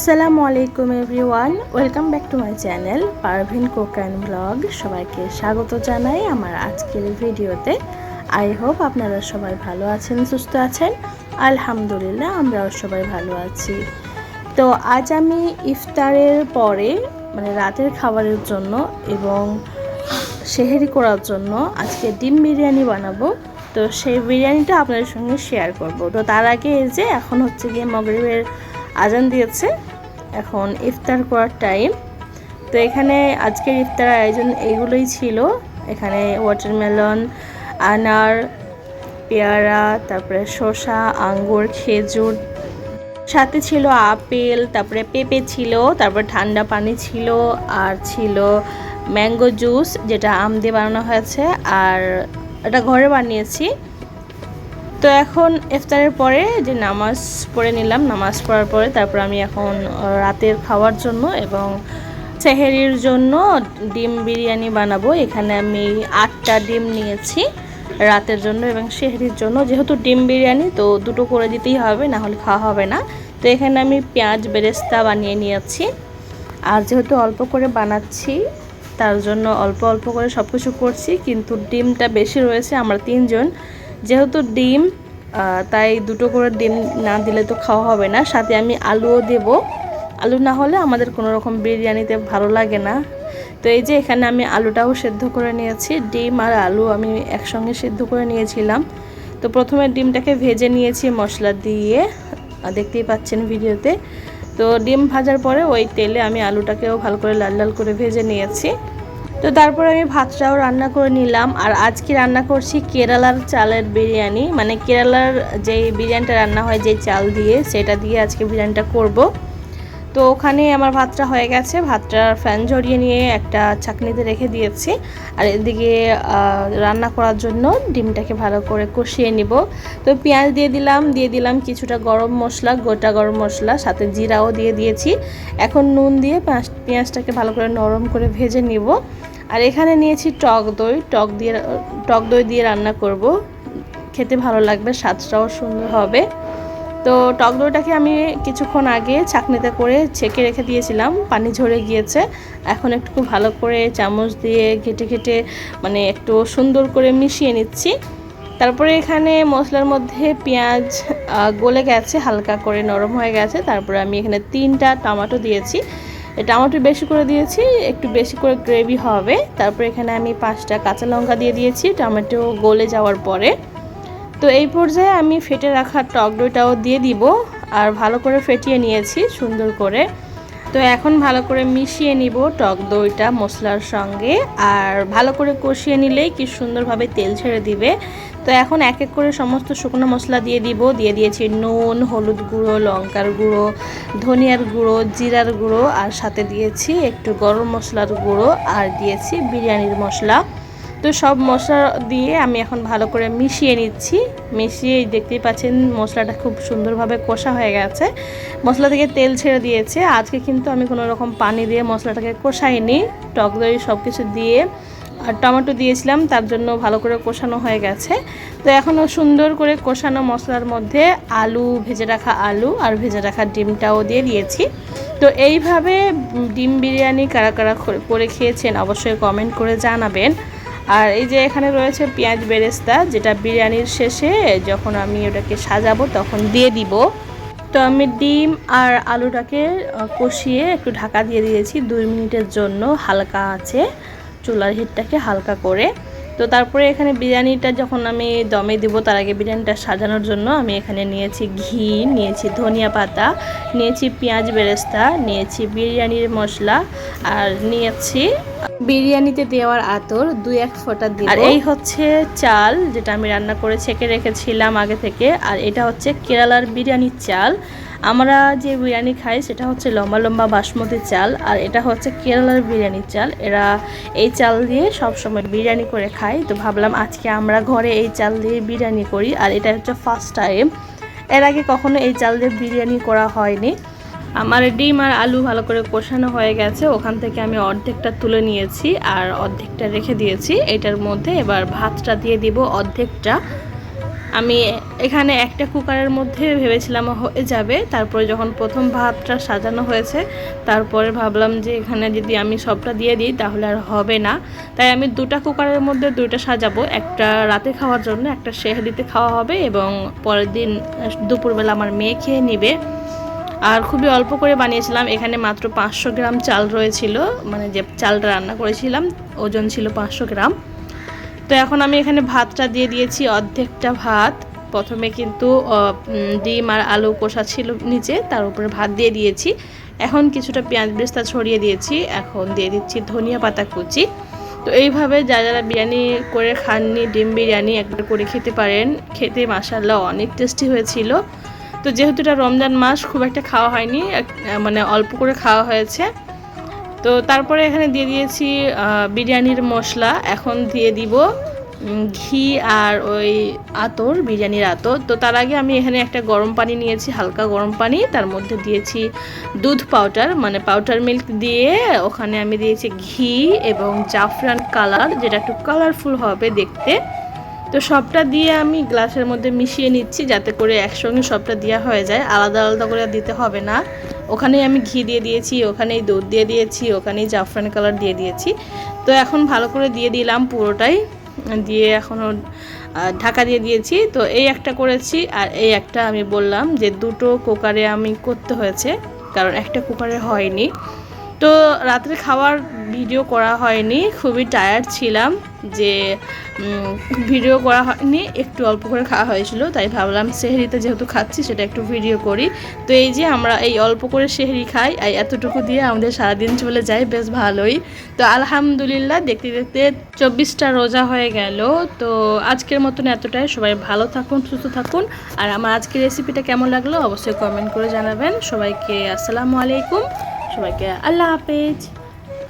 আসসালামু আলাইকুম everyone, welcome back to my channel Parvin cook and blog. সবাইকে স্বাগত জানাই আমার আজকের ভিডিওতে। আই হোপ আপনারা সবাই ভালো আছেন, সুস্থ আছেন। আলহামদুলিল্লাহ, আমরাও সবাই ভালো আছি। তো আজ আমি ইফতারের পরে মানে রাতের খাবারের জন্য এবং সেহেরি করার জন্য আজকে ডিম বিরিয়ানি বানাবো। তো সেই বিরিয়ানিটা আপনাদের সঙ্গে শেয়ার করব। তো তার আগে এই যে, এখন হচ্ছে গিয়ে মগরিবের আজান দিয়েছে। এখন ইফতার করার টাইম তো এখানে আজকের ইফতার আয়োজন এইগুলোই ছিল। এখানে ওয়াটারমেলন আনার, পেয়ারা, তারপরে শসা, আঙ্গুর, খেজুর। সাথে ছিল আপেল, তারপরে পেঁপে ছিল, তারপরে ঠান্ডা পানি ছিল, আর ছিল ম্যাঙ্গো জুস যেটা আম দিয়ে বানানো হয়েছে। আর এটা ঘরে বানিয়েছি। তো এখন ইফতারের পরে যে নামাজ পড়ে নিলাম, নামাজ পড়ার পরে তারপর আমি এখন রাতের খাওয়ার জন্য এবং সেহেরির জন্য ডিম বিরিয়ানি বানাবো। এখানে আমি আটটা ডিম নিয়েছি রাতের জন্য এবং সেহেরির জন্য। যেহেতু ডিম বিরিয়ানি, তো দুটো করে দিতেই হবে, না হলে খাওয়া হবে না। তো এখানে আমি পেঁয়াজ বেরেস্তা বানিয়ে নিয়েছি। আর যেহেতু অল্প করে বানাচ্ছি, তার জন্য অল্প অল্প করে সব কিছু করছি, কিন্তু ডিমটা বেশি রয়েছে, আমরা তিনজন। যেহেতু ডিম তাই দুটো করে ডিম না দিলে তো খাওয়া হবে না। সাথে আমি আলুও দেব। আলু না হলে আমাদের কোনো রকম বিরিয়ানিতে ভালো লাগে না। তো এই যে এখানে আমি আলুটাও সেদ্ধ করে নিয়েছি। ডিম আর আলু আমি একসঙ্গে সেদ্ধ করে নিয়েছিলাম। তো প্রথমে ডিমটাকে ভেজে নিয়েছি মশলা দিয়ে। দেখতেই পাচ্ছেন ভিডিওতে। তো ডিম ভাজার পরে ওই তেলে আমি আলুটাকেও ভালো করে লাল লাল করে ভেজে নিয়েছি। তো তারপর আমি ভাতটাও রান্না করে নিলাম। আর আজকে রান্না করছি কেরালার চালের বিরিয়ানি। মানে কেরালার যে বিরিয়ানিটা রান্না হয় যে চাল দিয়ে, সেটা দিয়ে আজকে বিরিয়ানিটা করব। তো ওখানে আমার ভাতটা হয়ে গেছে। ভাতটার ফ্যান ঝরিয়ে নিয়ে একটা চাকনিতে রেখে দিয়েছি। আর এদিকে রান্না করার জন্য ডিমটাকে ভালো করে কষিয়ে নিব। তো পেঁয়াজ দিয়ে দিলাম দিয়ে দিলাম কিছুটা গরম মশলা, গোটা গরম মশলা, সাথে জিরাও দিয়ে দিয়েছি। এখন নুন দিয়ে পেঁয়াজটাকে ভালো করে নরম করে ভেজে নিব। আর এখানে নিয়েছি টক দই, টক দিয়ে, টক দই দিয়ে রান্না করব। খেতে ভালো লাগবে, স্বাদটাও সুন্দর হবে। তো টক দইটাকে আমি কিছুক্ষণ আগে ছাকনিতে করে ছেঁকে রেখে দিয়েছিলাম, পানি ঝরে গিয়েছে। এখন একটু ভালো করে চামচ দিয়ে ঘেটে ঘেটে মানে একটু সুন্দর করে মিশিয়ে নিচ্ছি। তারপরে এখানে মশলার মধ্যে পেঁয়াজ গলে গেছে, হালকা করে নরম হয়ে গেছে। তারপরে আমি এখানে তিনটা টমেটো দিয়েছি। টমেটো বেশি করে দিয়েছি, একটু বেশি করে গ্রেভি হবে। তারপর এখানে আমি পাঁচটা কাঁচা লঙ্কা দিয়ে দিয়েছি, টমেটো গলে যাওয়ার পরে। তো এই পর্যায়ে আমি ফেটে রাখা টক দইটাও দিয়ে দিব, আর ভালো করে ফেটিয়ে নিয়েছি সুন্দর করে। তো এখন ভালো করে মিশিয়ে নিব টক দইটা মশলার সঙ্গে, আর ভালো করে কষিয়ে নিলেই কি সুন্দরভাবে তেল ছেড়ে দিবে। তো এখন এক এক করে সমস্ত শুকনো মশলা দিয়ে দিব, দিয়ে দিয়েছি নুন, হলুদ গুঁড়ো, লঙ্কার গুঁড়ো, ধনিয়ার গুঁড়ো, জিরার গুঁড়ো, আর সাথে দিয়েছি একটু গরম মশলার গুঁড়ো, আর দিয়েছি বিরিয়ানির মশলা। তো সব মশলা দিয়ে আমি এখন ভালো করে মিশিয়ে নিচ্ছি। মিশিয়ে দেখতেই পাচ্ছেন মশলাটা খুব সুন্দরভাবে কষা হয়ে গেছে। মশলা থেকে তেল ছেড়ে দিয়েছে। আজকে কিন্তু আমি কোনো রকম পানি দিয়ে মশলাটাকে কষাইনি। টক দই সব কিছু দিয়ে আর টমেটো দিয়েছিলাম, তার জন্য ভালো করে কষানো হয়ে গেছে। তো এখনও সুন্দর করে কষানো মশলার মধ্যে আলু, ভেজে রাখা আলু আর ভেজে রাখা ডিমটাও দিয়ে দিয়েছি। তো এইভাবে ডিম বিরিয়ানি কারা কারা করে খেয়েছেন অবশ্যই কমেন্ট করে জানাবেন। আর এই যে এখানে রয়েছে পেঁয়াজ বেরেস্তা, যেটা বিরিয়ানির শেষে যখন আমি ওটাকে সাজাবো তখন দিয়ে দিব। তো আমি ডিম আর আলুটাকে কষিয়ে একটু ঢাকা দিয়ে দিয়েছি, দুই মিনিটের জন্য হালকা আছে, চুলার হিটটাকে হালকা করে। তো তারপরে এখানে বিরিয়ানিটা যখন আমি দমে দিব তার আগে বিরিয়ানিটা সাজানোর জন্য আমি এখানে নিয়েছি ঘি নিয়েছি ধনিয়া পাতা নিয়েছি পেঁয়াজ বেরেস্তা নিয়েছি বিরিয়ানির মশলা আর নিয়েছি বিরিয়ানিতে দেওয়ার আতর দুই এক ফোঁটা দিয়ে আর এই হচ্ছে চাল যেটা আমি রান্না করে ছেঁকে রেখেছিলাম আগে থেকে আর এটা হচ্ছে কেরালার বিরিয়ানির চাল। আমরা যে বিরিয়ানি খাই সেটা হচ্ছে লম্বা লম্বা বাসমতি চাল, আর এটা হচ্ছে কেরালার বিরিয়ানির চাল। এরা এই চাল দিয়ে সব সময় বিরিয়ানি করে খায়। তো ভাবলাম আজকে আমরা ঘরে এই চাল দিয়ে বিরিয়ানি করি, আর এটা হচ্ছে ফার্স্ট টাইম এর আগে কখনো এই চাল দিয়ে বিরিয়ানি করা হয়নি। আমার ডিম আর আলু ভালো করে কষানো হয়ে গেছে। ওখান থেকে আমি অর্ধেকটা তুলে নিয়েছি আর অর্ধেকটা রেখে দিয়েছি। এটার মধ্যে এবার ভাতটা দিয়ে দিব অর্ধেকটা। আমি এখানে একটা কুকারের মধ্যে ভেবেছিলাম হয়ে যাবে। তারপরে যখন প্রথম ভাতটা সাজানো হয়েছে, তারপরে ভাবলাম যে এখানে যদি আমি সবটা দিয়ে দিই, তাহলে আর হবে না। তাই আমি দুটা কুকারের মধ্যে দুইটা সাজাবো। একটা রাতে খাওয়ার জন্য, একটা সেহরিতে খাওয়া হবে এবং পরের দিন দুপুরবেলা আমার মেয়ে খেয়ে নিবে। আর খুবই অল্প করে বানিয়েছিলাম। এখানে মাত্র পাঁচশো গ্রাম চাল রয়েছিল। মানে যে চালটা রান্না করেছিলাম, ওজন ছিল পাঁচশো গ্রাম। তো এখন আমি এখানে ভাতটা দিয়ে দিয়েছি অর্ধেকটা ভাত। প্রথমে কিন্তু ডিম আর আলু কষা ছিল নিচে, তার উপরে ভাত দিয়ে দিয়েছি। এখন কিছুটা পেঁয়াজ বেস্তা ছড়িয়ে দিয়েছি, এখন দিয়ে দিচ্ছি ধনিয়া পাতা কুচি। তো এইভাবে যা যারা বিরিয়ানি করে খাননি, ডিম বিরিয়ানি একবার করে খেতে পারেন, খেতে মাসাল্লাহ অনেক টেস্টি হয়েছিল। তো যেহেতু এটা রমজান মাস, খুব একটা খাওয়া হয়নি মানে অল্প করে খাওয়া হয়েছে। তো তারপরে এখানে দিয়ে দিয়েছি বিরিয়ানির মশলা। এখন দিয়ে দিব ঘি আর ওই আতর, বিরিয়ানির আতর। তো তার আগে আমি এখানে একটা গরম পানি নিয়েছি, হালকা গরম পানি। তার মধ্যে দিয়েছি দুধ পাউডার মানে পাউডার মিল্ক দিয়ে ওখানে আমি দিয়েছি ঘি এবং জাফরান কালার যেটা একটু কালারফুল হবে দেখতে। তো সবটা দিয়ে আমি গ্লাসের মধ্যে মিশিয়ে নিচ্ছি, যাতে করে একসঙ্গে সবটা দেওয়া হয়ে যায়। আলাদা আলাদা করে দিতে হবে না। ওখানেই আমি ঘি দিয়ে দিয়েছি, ওখানেই দুধ দিয়ে দিয়েছি, ওখানেই জাফরান কালার দিয়ে দিয়েছি। তো এখন ভালো করে দিয়ে দিলাম পুরোটাই, দিয়ে এখনও ঢাকা দিয়ে দিয়েছি। তো এই একটা করেছি আর এই একটা আমি বললাম যে দুটো কুকারে আমি করতে হয়েছে, কারণ একটা কুকারে হয়নি। তো রাত্রে খাওয়ার ভিডিও করা হয়নি, খুবই টায়ার্ড ছিলাম যে ভিডিও করা হয়নি, একটু অল্প করে খাওয়া হয়েছিল, তাই ভাবলাম সেহরিতে যেহেতু খাচ্ছি সেটা একটু ভিডিও করি। তো এই যে আমরা এই অল্প করে সেহরি খাই, আর এতটুকু দিয়ে আমাদের সারাদিন চলে যায়, বেশ ভালোই। তো আলহামদুলিল্লাহ, দেখতে দেখতে চব্বিশটা রোজা হয়ে গেল। তো আজকের মতন এতটাই, সবাই ভালো থাকুন, সুস্থ থাকুন। আর আমার আজকের রেসিপিটা কেমন লাগল, অবশ্যই কমেন্ট করে জানাবেন। সবাইকে আসসালামু আলাইকুম। সবাইকে আল্লাহ হাফেজ।